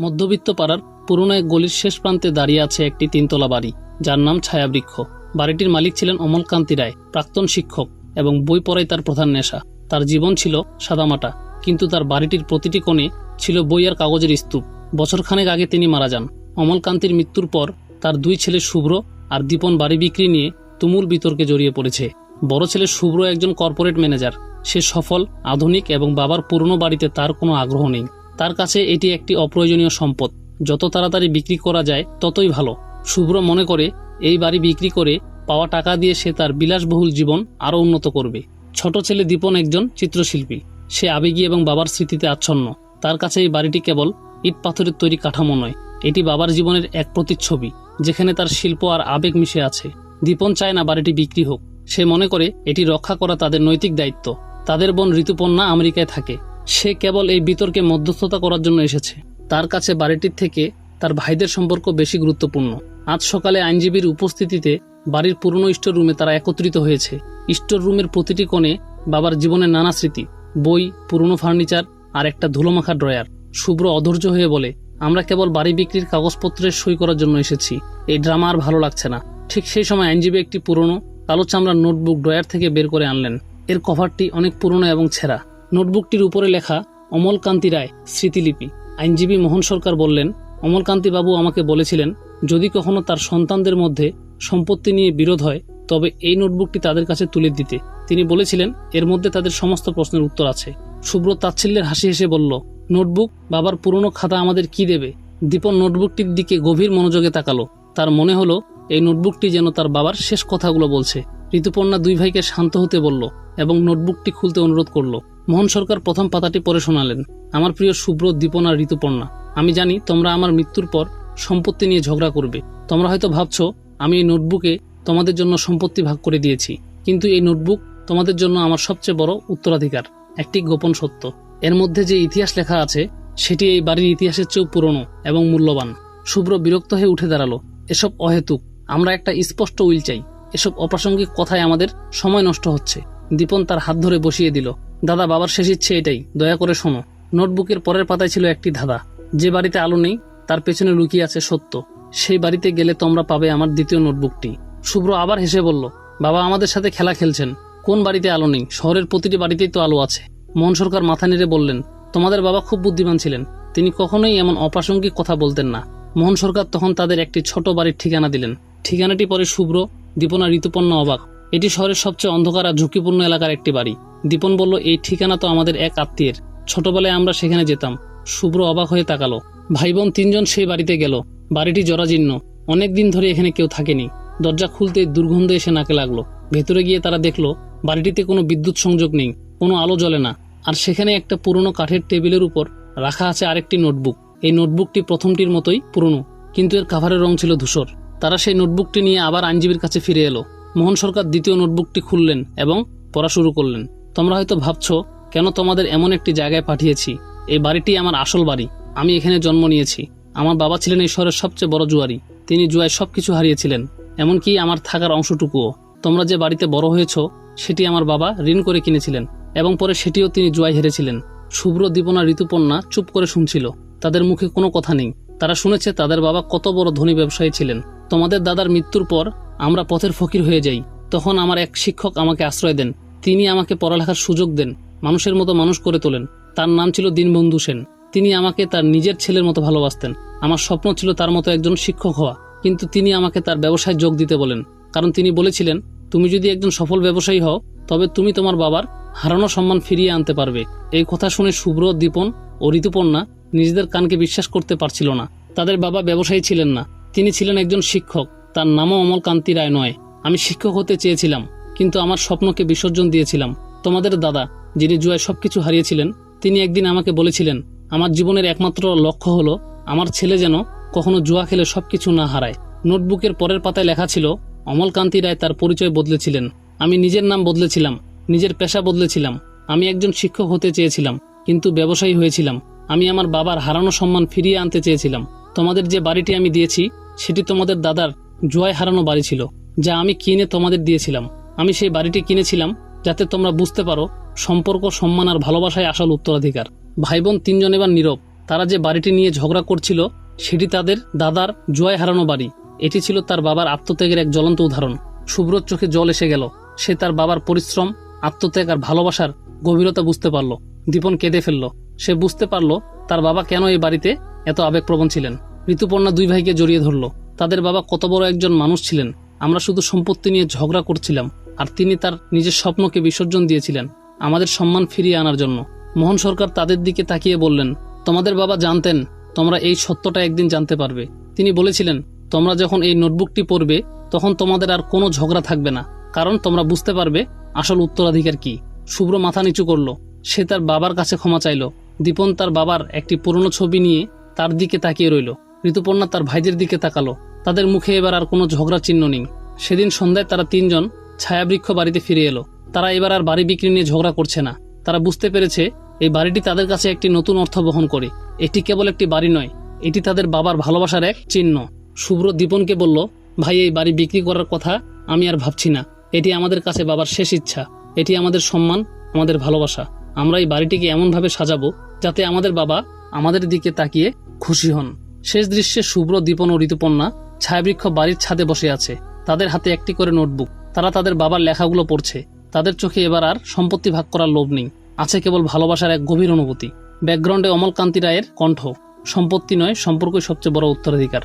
মধ্যবিত্ত পাড়ার পুরনো এক গলির শেষ প্রান্তে দাঁড়িয়ে আছে একটি তিনতলা বাড়ি, যার নাম ছায়াবৃক্ষ। বাড়িটির মালিক ছিলেন অমলকান্তি রায়, প্রাক্তন শিক্ষক এবং বই পড়াই তার প্রধান নেশা। তার জীবন ছিল সাদামাটা, কিন্তু তার বাড়িটির প্রতিটি কোণে ছিল বই আর কাগজের স্তূপ। বছরখানেক আগে তিনি মারা যান। অমলকান্তির মৃত্যুর পর তার দুই ছেলে শুভ্র আর দীপন বাড়ি বিক্রি নিয়ে তুমুল বিতর্কে জড়িয়ে পড়েছে। বড় ছেলে শুভ্র একজন কর্পোরেট ম্যানেজার। সে সফল, আধুনিক এবং বাবার পুরনো বাড়িতে তার কোনো আগ্রহ নেই। তার কাছে এটি একটি অপ্রয়োজনীয় সম্পদ। যত তাড়াতাড়ি বিক্রি করা যায়, ততই ভালো। শুভ্র মনে করে, এই বাড়ি বিক্রি করে পাওয়া টাকা দিয়ে সে তার বিলাসবহুল জীবন আরও উন্নত করবে। ছোট ছেলে দীপন একজন চিত্রশিল্পী। সে আবেগী এবং বাবার স্মৃতিতে আচ্ছন্ন। তার কাছে এই বাড়িটি কেবল ইট পাথরের তৈরি কাঠামো নয়, এটি বাবার জীবনের এক প্রতিচ্ছবি, যেখানে তার শিল্প আর আবেগ মিশে আছে। দীপন চায় না বাড়িটি বিক্রি হোক। সে মনে করে, এটি রক্ষা করা তাদের নৈতিক দায়িত্ব। তাদের বোন ঋতুপর্ণা আমেরিকায় থাকে। সে কেবল এই বিতর্কে মধ্যস্থতা করার জন্য এসেছে। তার কাছে বাড়িটির থেকে তার ভাইদের সম্পর্ক বেশি গুরুত্বপূর্ণ। আজ সকালে আইনজীবীর উপস্থিতিতে বাড়ির পুরনো স্টোর রুমে তারা একত্রিত হয়েছে। স্টোর রুমের প্রতিটি কোণে বাবার জীবনের নানা স্মৃতি, বই, পুরনো ফার্নিচার আর একটা ধুলোমাখা ড্রয়ার। শুভ্র অধৈর্য হয়ে বলে, আমরা কেবল বাড়ি বিক্রির কাগজপত্রের সই করার জন্য এসেছি। এই ড্রামা আর ভালো লাগছে না। ঠিক সেই সময় আইনজীবী একটি পুরনো, কালো চামড়ার নোটবুক ড্রয়ার থেকে বের করে আনলেন। এর কভারটি অনেক পুরনো এবং ছেঁড়া। নোটবুকটির উপরে লেখা অমলকান্তি রায় স্মৃতিলিপি। আইনজীবী মোহন সরকার বললেন, অমলকান্তি বাবু আমাকে বলেছিলেন, যদি কখনো তার সন্তানদের মধ্যে সম্পত্তি নিয়ে বিরোধ হয়, তবে এই নোটবুকটি তাদের কাছে তুলে দিতে। তিনি বলেছিলেন, এর মধ্যে তাদের সমস্ত প্রশ্নের উত্তর আছে। শুভ্র তাচ্ছিল্যের হাসি হেসে বলল, নোটবুক, বাবার পুরনো খাতা আমাদের কি দেবে? দীপন নোটবুকটির দিকে গভীর মনোযোগে তাকালো। তার মনে হলো, এই নোটবুকটি যেন তার বাবার শেষ কথাগুলো বলছে। ঋতুপর্ণা দুই ভাইকে শান্ত হতে বলল এবং নোটবুকটি খুলতে অনুরোধ করল। মোহন সরকার প্রথম পাতাটি পড়ে শোনালেন। আমার প্রিয় শুভ্র দীপন ঋতুপর্ণা, আমি জানি তোমরা আমার মৃত্যুর পর সম্পত্তি নিয়ে ঝগড়া করবে। তোমরা হয়তো ভাবছ, আমি এই নোটবুকে তোমাদের জন্য সম্পত্তি ভাগ করে দিয়েছি। কিন্তু এই নোটবুক তোমাদের জন্য আমার সবচেয়ে বড় উত্তরাধিকার, একটি গোপন সত্য। এর মধ্যে যে ইতিহাস লেখা আছে, সেটি এই বাড়ির ইতিহাসের চেয়েও পুরনো এবং মূল্যবান। শুভ্র বিরক্ত হয়ে উঠে দাঁড়াল, এসব অহেতুক, আমরা একটা স্পষ্ট উইল চাই। এসব অপ্রাসঙ্গিক কথায় আমাদের সময় নষ্ট হচ্ছে। দীপন তার হাত ধরে বসিয়ে দিল। দাদা, বাবার শেষ ইচ্ছে এটাই। দয়া করে শোনো। নোটবুকের পরের পাতায় ছিল একটি ধাঁধা। যে বাড়িতে আলো নেই, তার পেছনে লুকিয়ে আছে সত্য। সেই বাড়িতে গেলে তোমরা পাবে আমার দ্বিতীয় নোটবুকটি। শুভ্র আবার হেসে বলল, বাবা, আমাদের সাথে খেলা খেলছেন। কোন বাড়িতে আলো নেই? শহরের প্রতিটি বাড়িতেই তো আলো আছে। মোহন সরকার মাথা নেড়ে বললেন, তোমাদের বাবা খুব বুদ্ধিমান ছিলেন। তিনি কখনোই এমন অপ্রাসঙ্গিক কথা বলতেন না। মোহন সরকার তখন তাদের একটি ছোট বাড়ির ঠিকানা দিলেন। ঠিকানাটি পরে শুভ্র দীপনা ঋতুপর্ণ অবাক। এটি শহরের সবচেয়ে অন্ধকার আর ঝুঁকিপূর্ণ এলাকার একটি বাড়ি। দীপন বলল, এই ঠিকানা তো আমাদের এক আত্মীয়ের। ছোটবেলায় আমরা সেখানে যেতাম। শুভ্র অবাক হয়ে তাকালো। ভাই বোন তিনজন সেই বাড়িতে গেল। বাড়িটি জরাজীর্ণ। অনেক দিন ধরে এখানে কেউ থাকেনি। দরজা খুলতে দুর্গন্ধ এসে নাকে লাগল। ভেতরে গিয়ে তারা দেখল, বাড়িটিতে কোনো বিদ্যুৎ সংযোগ নেই, কোনো আলো জ্বলে না। আর সেখানে একটা পুরনো কাঠের টেবিলের উপর রাখা আছে আরেকটি নোটবুক। এই নোটবুকটি প্রথমটির মতোই পুরনো, কিন্তু এর কাভারের রং ছিল ধূসর। তারা সেই নোটবুকটি নিয়ে আবার আইনজীবীর কাছে ফিরে এলো। মোহন সরকার দ্বিতীয় নোটবুকটি খুললেন এবং পড়া শুরু করলেন। তোমরা হয়তো ভাবছ, কেন তোমাদের এমন একটি জায়গায় পাঠিয়েছি? এই বাড়িটি আমার আসল বাড়ি। আমি এখানে জন্ম নিয়েছি। আমার বাবা ছিলেন এই শহরের সবচেয়ে বড় জুয়ারি। তিনি জুয়ায় সবকিছু হারিয়েছিলেন, এমনকি আমার থাকার অংশটুকুও। তোমরা যে বাড়িতে বড় হয়েছ, সেটি আমার বাবা ঋণ করে কিনেছিলেন এবং পরে সেটিও তিনি জুয়ায় হেরেছিলেন। শুভ্র দীপনা ঋতুপর্ণা চুপ করে শুনছিল। তাদের মুখে কোনো কথা নেই। তারা শুনেছে, তাদের বাবা কত বড় ধনী ব্যবসায়ী ছিলেন। তোমাদের দাদার মৃত্যুর পর আমরা পথের ফকির হয়ে যাই। তখন আমার এক শিক্ষক আমাকে আশ্রয় দেন। তিনি আমাকে পড়ালেখার সুযোগ দেন, মানুষের মতো মানুষ করে তোলেন। তার নাম ছিল দীনবন্ধু সেন। তিনি আমাকে তার নিজের ছেলের মতো ভালোবাসতেন। আমার স্বপ্ন ছিল তার মতো একজন শিক্ষক হওয়া। কিন্তু তিনি আমাকে তার ব্যবসায় যোগ দিতে বলেন। কারণ তিনি বলেছিলেন, তুমি যদি একজন সফল ব্যবসায়ী হও, তবে তুমি তোমার বাবার হারানো সম্মান ফিরিয়ে আনতে পারবে। এই কথা শুনে শুভ্র, দীপন ও ঋতুপর্ণা নিজেদের কানকে বিশ্বাস করতে পারছিল না। তাদের বাবা ব্যবসায়ী ছিলেন না। তিনি ছিলেন একজন শিক্ষক। তার নামও অমল কান্তি রায় নয়। আমি শিক্ষক হতে চেয়েছিলাম, কিন্তু আমার স্বপ্নকে বিসর্জন দিয়েছিলাম। তোমাদের দাদা, যিনি জুয়ায় সবকিছু হারিয়েছিলেন, তিনি একদিন আমাকে বলেছিলেন, আমার জীবনের একমাত্র লক্ষ্য হলো, আমার ছেলে যেন কখনো জুয়া খেলে সবকিছু না হারায়। নোটবুকের পরের পাতায় লেখা ছিল, অমলকান্তি রায় তার পরিচয় বদলেছিলেন। আমি নিজের নাম বদলেছিলাম, নিজের পেশা বদলেছিলাম। আমি একজন শিক্ষক হতে চেয়েছিলাম, কিন্তু ব্যবসায়ী হয়েছিলাম। আমি আমার বাবার হারানো সম্মান ফিরিয়ে আনতে চেয়েছিলাম। তোমাদের যে বাড়িটি আমি দিয়েছি সেটি তোমাদের দাদার জুয়ায় হারানো বাড়ি ছিল, যা আমি কিনে তোমাদের দিয়েছিলাম। আমি সেই বাড়িটি কিনেছিলাম যাতে তোমরা বুঝতে পারো সম্পর্ক, সম্মান আর ভালোবাসায় আসল উত্তরাধিকার। ভাই বোন তিনজন এবার নীরব। তারা যে বাড়িটি নিয়ে ঝগড়া করছিল, সেটি তাদের দাদার জুয়ায় হারানো বাড়ি। এটি ছিল তার বাবার আত্মত্যাগের এক জ্বলন্ত উদাহরণ। শুভ্রর চোখে জল এসে গেল। সে তার বাবার পরিশ্রম, আত্মত্যাগ আর ভালোবাসার গভীরতা বুঝতে পারল। দীপন কেঁদে ফেলল। সে বুঝতে পারল তার বাবা কেন এই বাড়িতে এত আবেগপ্রবণ ছিলেন। ঋতুপর্ণা দুই ভাইকে জড়িয়ে ধরল। তাদের বাবা কত বড় একজন মানুষ ছিলেন, আমরা শুধু সম্পত্তি নিয়ে ঝগড়া করছিলাম, আর তিনি তার নিজের স্বপ্নকে বিসর্জন দিয়েছিলেন, আমাদের সম্মান ফিরিয়ে আনার জন্য। মোহন সরকার তাদের দিকে তাকিয়ে বললেন, তোমাদের বাবা জানতেন, তোমরা এই সত্যটা একদিন জানতে পারবে। তিনি বলেছিলেন, তোমরা যখন এই নোটবুকটি পড়বে, তখন তোমাদের আর কোনো ঝগড়া থাকবে না, কারণ তোমরা বুঝতে পারবে আসল উত্তরাধিকার কি। শুভ্র মাথা নিচু করল, সে তার বাবার কাছে ক্ষমা চাইল। দীপন তার বাবার একটি পুরনো ছবি নিয়ে তার দিকে তাকিয়ে রইল। ঋতুপর্ণা তার ভাইদের দিকে তাকালো। তাদের মুখে এবার আর কোনো ঝগড়া চিহ্ন নেই। সেদিন সন্ধ্যায় তারা তিনজন ছায়াবৃক্ষ বাড়িতে ফিরে এলো। তারা এবার আর বাড়ি বিক্রি নিয়ে ঝগড়া করছে না। তারা বুঝতে পেরেছে, এই বাড়িটি তাদের কাছে একটি নতুন অর্থ বহন করে। এটি কেবল একটি বাড়ি নয়, এটি তাদের বাবার ভালোবাসার এক চিহ্ন। শুভ্র দীপনকে বলল, ভাই, এই বাড়ি বিক্রি করার কথা আমি আর ভাবছি না। এটি আমাদের কাছে বাবার শেষ ইচ্ছা। এটি আমাদের সম্মান, আমাদের ভালোবাসা। আমরা এই বাড়িটিকে এমনভাবে সাজাবো যাতে আমাদের বাবা আমাদের দিকে তাকিয়ে খুশি হন। শেষ দৃশ্যে শুভ্র দীপন ও ঋতুপন্না ছায়াবৃক্ষ বাড়ির ছাদে বসে আছে। তাদের হাতে একটি করে নোটবুক। তারা তাদের বাবার লেখাগুলো পড়ছে। তাদের চোখে এবার আর সম্পত্তি ভাগ করার লোভ নেই। আছে কেবল ভালোবাসার এক গভীর অনুভূতি। ব্যাকগ্রাউন্ডে অমলকান্তি রায়ের কণ্ঠ। সম্পত্তি নয়, সম্পর্কই সবচেয়ে বড় উত্তরাধিকার।